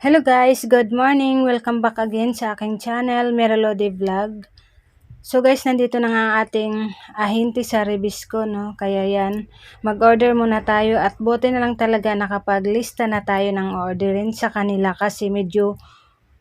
Hello guys, good morning. Welcome back again sa aking channel, Meralodi Vlog. So guys, nandito na nga ating ahinti sa Rebisco, no? Kaya yan, mag-order muna tayo at buti na lang talaga nakapaglista na tayo ng orderin sa kanila kasi medyo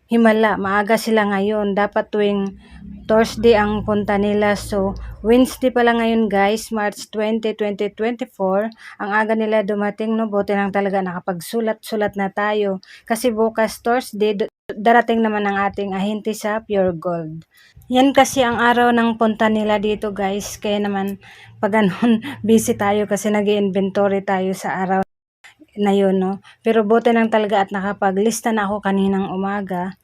himala, maaga sila ngayon. Dapat tuwing Thursday ang punta nila. So, Wednesday pala ngayon guys, March 20, 2024. Ang aga nila dumating, no? Buti lang talaga nakapagsulat-sulat na tayo. Kasi bukas Thursday, darating naman ang ating ahinti sa Pure Gold. Yan kasi ang araw ng punta nila dito guys. Kaya naman, pag ganun, busy tayo kasi nag inventory tayo sa araw na yun, no? Pero buti lang talaga at nakapaglista na ako kaninang umaga.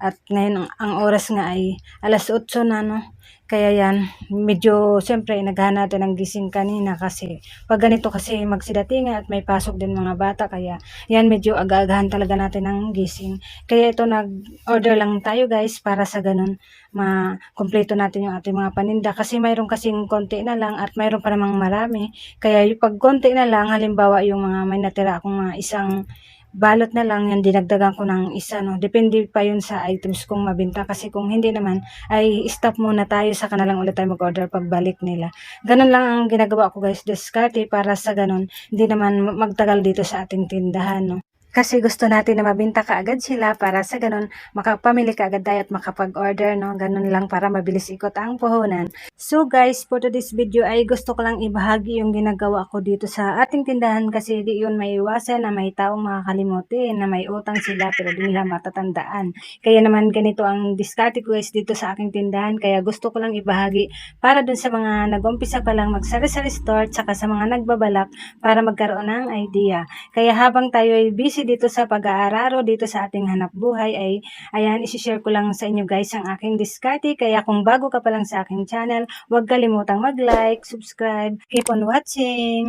At ngayon, ang, oras nga ay alas 8 na, no? Kaya yan, medyo, siyempre, naghahanap natin ng gising kanina kasi pag ganito kasi magsidatingan at may pasok din mga bata. Kaya yan, medyo aga-agahan talaga natin ng gising. Kaya ito, nag-order lang tayo guys para sa ganun ma-kompleto natin yung ating mga paninda. Kasi mayroon kasing konti na lang at mayroon pa namang marami. Kaya yung pag konti na lang, halimbawa yung mga may natira akong mga isang balot na lang yan, dinagdagan ko ng isa, no. Depende pa yun sa items kung mabinta. Kasi kung hindi naman, ay stop muna tayo sa kanalang ulit tayo mag-order pagbalik nila. Ganun lang ang ginagawa ko guys, discarte para sa ganun, hindi naman magtagal dito sa ating tindahan, no. Kasi gusto natin na mabinta kaagad sila para sa ganun, makapamili kaagad tayo at makapag-order, no? Ganun lang para mabilis ikot ang puhunan. So guys, for today's video ay gusto ko lang ibahagi yung ginagawa ko dito sa ating tindahan kasi di yun may iwasan na may taong makakalimutin na may utang sila pero di nila matatandaan. Kaya naman ganito ang diskarte ko guys dito sa aking tindahan kaya gusto ko lang ibahagi para dun sa mga nag-umpisa pa lang magsari-sari store tsaka sa mga nagbabalak para magkaroon ng idea. Kaya habang tayo ay busy dito sa pag-aararo dito sa ating hanap buhay ay ayan isi-share ko lang sa inyo guys ang aking diskarte kaya kung bago ka pa lang sa aking channel huwag kalimutang mag-like, subscribe, keep on watching.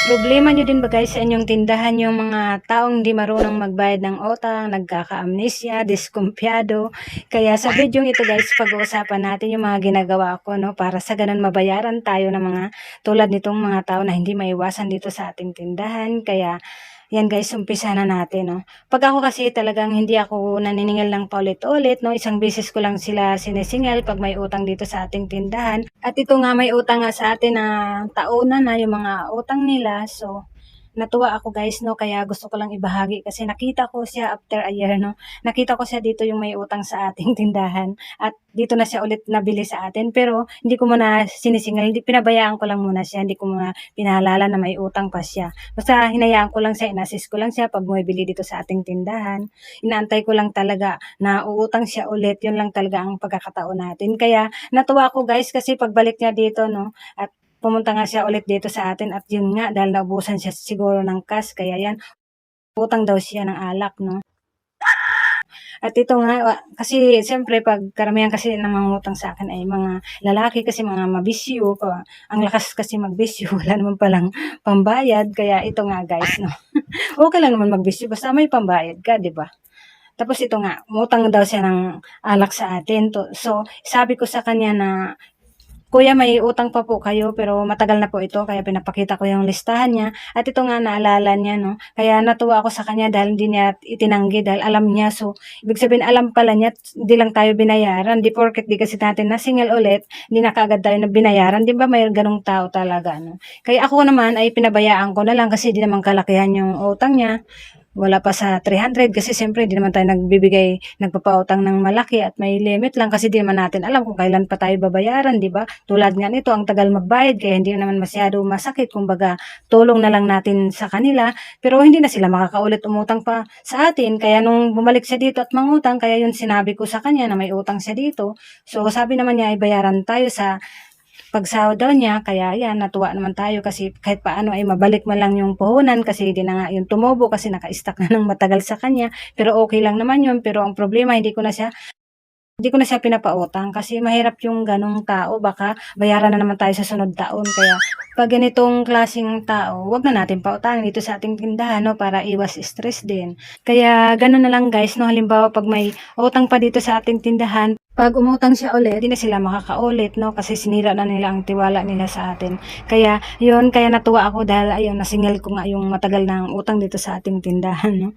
Problema nyo din ba guys sa inyong tindahan yung mga taong di marunong magbayad ng utang, nagkaka-amnesia, diskumpyado. Kaya sa video ito guys, pag-uusapan natin yung mga ginagawa ko no, para sa ganun mabayaran tayo ng mga tulad nitong mga tao na hindi maiwasan dito sa ating tindahan. Kaya yan guys, umpisa na natin, no. Pag ako kasi talagang hindi ako naniningil ng paulit-ulit, no. Isang beses ko lang sila sinisingil pag may utang dito sa ating tindahan. At ito nga may utang nga sa atin na taunan na yung mga utang nila. So, natuwa ako guys, no. Kaya gusto ko lang ibahagi kasi nakita ko siya after a year, no. Nakita ko siya dito yung may utang sa ating tindahan. At dito na siya ulit nabili sa atin. Pero hindi ko muna sinisingil. Hindi, pinabayaan ko lang muna siya. Hindi ko muna pinaalala na may utang pa siya. Basta hinayaan ko lang siya, inassist ko lang siya pag bumibili dito sa ating tindahan. Inaantay ko lang talaga na uutang siya ulit. Yun lang talaga ang pagkakataon natin. Kaya natuwa ko guys kasi pagbalik niya dito, no, at pumunta nga siya ulit dito sa atin at yun nga dahil naubusan siya siguro ng cash kaya yan utang daw siya ng alak no at ito nga, kasi siyempre pag karamihan kasi ng mga sa akin ay mga lalaki kasi mga mabisyo. Pa, ang lakas kasi magbisyo, wala naman palang pambayad. Kaya ito nga guys, no. okay lang naman magbisyo, basta may pambayad ka, di ba? Tapos ito nga, utang daw siya ng alak sa atin. So, sabi ko sa kanya na, Kuya, may utang pa po kayo pero matagal na po ito kaya pinapakita ko yung listahan niya. At ito nga naalala niya, no? Kaya natuwa ako sa kanya dahil hindi niya itinanggi dahil alam niya. So, ibig sabihin alam pala niya, hindi lang tayo binayaran. Di porket di kasi natin na single ulit, hindi na kaagad tayo na binayaran. Di ba may ganong tao talaga, no? Kaya ako naman ay pinabayaan ko na lang kasi di naman kalakihan yung utang niya wala pa sa 300 kasi siyempre hindi naman tayo nagbibigay, nagpapautang ng malaki at may limit lang kasi di naman natin alam kung kailan pa tayo babayaran, di ba? Tulad nga nito, ang tagal magbayad kaya hindi naman masyado masakit. Kumbaga, tulong na lang natin sa kanila pero hindi na sila makakaulit umutang pa sa atin. Kaya nung bumalik siya dito at mangutang, kaya yun sinabi ko sa kanya na may utang siya dito. So, sabi naman niya, ay bayaran tayo sa pagsahod daw niya, kaya yan, natuwa naman tayo kasi kahit paano ay mabalik man lang yung puhunan kasi hindi na nga yung tumubo kasi naka-stack na ng matagal sa kanya. Pero okay lang naman yun. Pero ang problema, hindi ko na siya Hindi ko na siya pinapautang kasi mahirap yung ganong tao. Baka bayaran na naman tayo sa sunod taon. Kaya pag ganitong klaseng tao, wag na natin pautangin dito sa ating tindahan no, para iwas stress din. Kaya ganun na lang guys, no, halimbawa pag may utang pa dito sa ating tindahan, pag umutang siya ulit, hindi na sila makakaulit, no? Kasi sinira na nila ang tiwala nila sa atin. Kaya, yun, kaya natuwa ako dahil, ayun, nasingil ko nga yung matagal ng utang dito sa ating tindahan, no?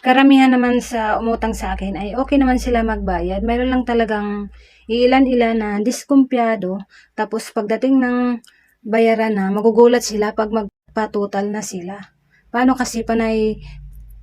Karamihan naman sa umutang sa akin ay okay naman sila magbayad. Mayroon lang talagang ilan-ilan na diskumpyado. Tapos pagdating ng bayaran na, magugulat sila pag magpatutal na sila. Paano kasi panay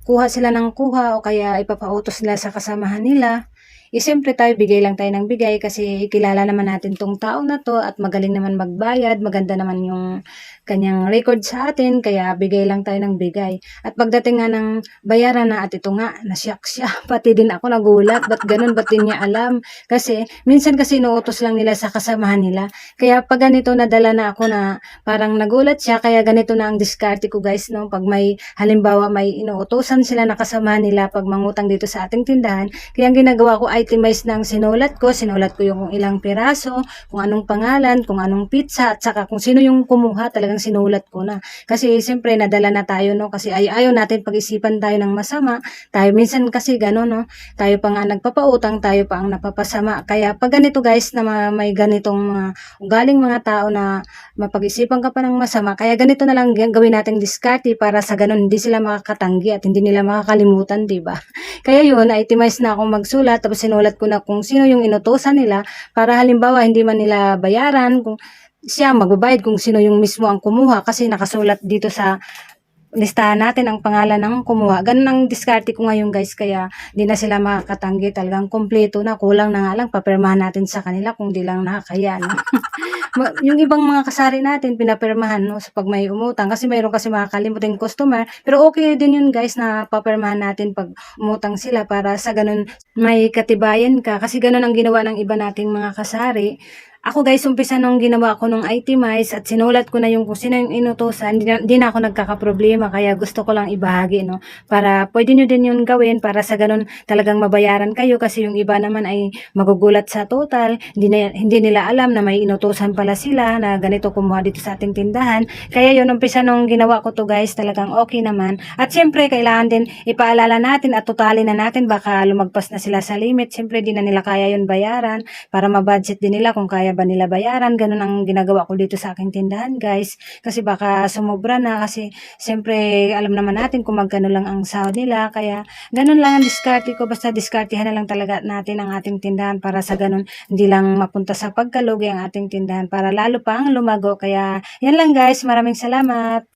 kuha sila ng kuha o kaya ipapautos nila sa kasamahan nila. Eh, siyempre tayo, bigay lang tayo ng bigay kasi kilala naman natin tong tao na to at magaling naman magbayad, maganda naman yung kanyang record sa atin, kaya bigay lang tayo ng bigay. At pagdating nga ng bayaran na at ito nga, nasyak siya, pati din ako nagulat, ba't ganun, ba't din niya alam? Kasi, minsan kasi inuutos lang nila sa kasamahan nila. Kaya pag ganito, nadala na ako na parang nagulat siya, kaya ganito na ang diskarte ko guys, no? Pag may, halimbawa may inuutosan sila na kasamahan nila pag mangutang dito sa ating tindahan, kaya ang ginagawa ko, itemize ng sinulat ko, sinulat ko yung ilang piraso, kung anong pangalan, kung anong pizza, at saka kung sino yung kumuha, talagang sinulat ko na. Kasi siyempre nadala na tayo, no? Kasi ay ayaw natin pag-isipan tayo ng masama. Tayo minsan kasi gano'n, no? Tayo pa nga nagpapautang, tayo pa ang napapasama. Kaya pag ganito guys, na ma- may ganitong mga ugaling mga tao na mapag-isipan ka pa ng masama, kaya ganito na lang gawin nating diskarte para sa ganun hindi sila makakatanggi at hindi nila makakalimutan, di ba? Kaya yun, itemize na akong magsulat, tapos sinulat ko na kung sino yung inutosan nila para halimbawa hindi man nila bayaran, kung siya magbabayad kung sino yung mismo ang kumuha kasi nakasulat dito sa listahan natin ang pangalan ng kumuha. Ganun ang diskarte ko ngayon guys, kaya di na sila makakatanggi. Talagang kompleto na, kulang na nga lang, papirmahan natin sa kanila kung di lang nakakaya. No? Yung ibang mga kasari natin, pinapirmahan no, sa pag may umutang. Kasi mayroon kasi makakalimutin customer. Pero okay din yun guys na papirmahan natin pag umutang sila para sa ganun may katibayan ka. Kasi ganun ang ginawa ng iba nating mga kasari. Ako guys, umpisa nung ginawa ko nung itemize at sinulat ko na yung kung sino yung inutosan, di na, na ako nagkakaproblema kaya gusto ko lang ibahagi, no? Para pwede nyo din yun gawin para sa ganun talagang mabayaran kayo kasi yung iba naman ay magugulat sa total, hindi, na, hindi nila alam na may inutosan pala sila na ganito kumuha dito sa ating tindahan. Kaya yun, umpisa nung ginawa ko to guys, talagang okay naman. At syempre, kailangan din ipaalala natin at tutalin na natin baka lumagpas na sila sa limit. Syempre, di na nila kaya yun bayaran para mabudget din nila kung kaya ba nila bayaran. Ganun ang ginagawa ko dito sa aking tindahan, guys. Kasi baka sumobra na kasi siyempre alam naman natin kung magkano lang ang sahod nila. Kaya ganun lang ang diskarte ko. Basta diskartehan na lang talaga natin ang ating tindahan para sa ganun hindi lang mapunta sa pagkalugi ang ating tindahan para lalo pang lumago. Kaya yan lang guys. Maraming salamat.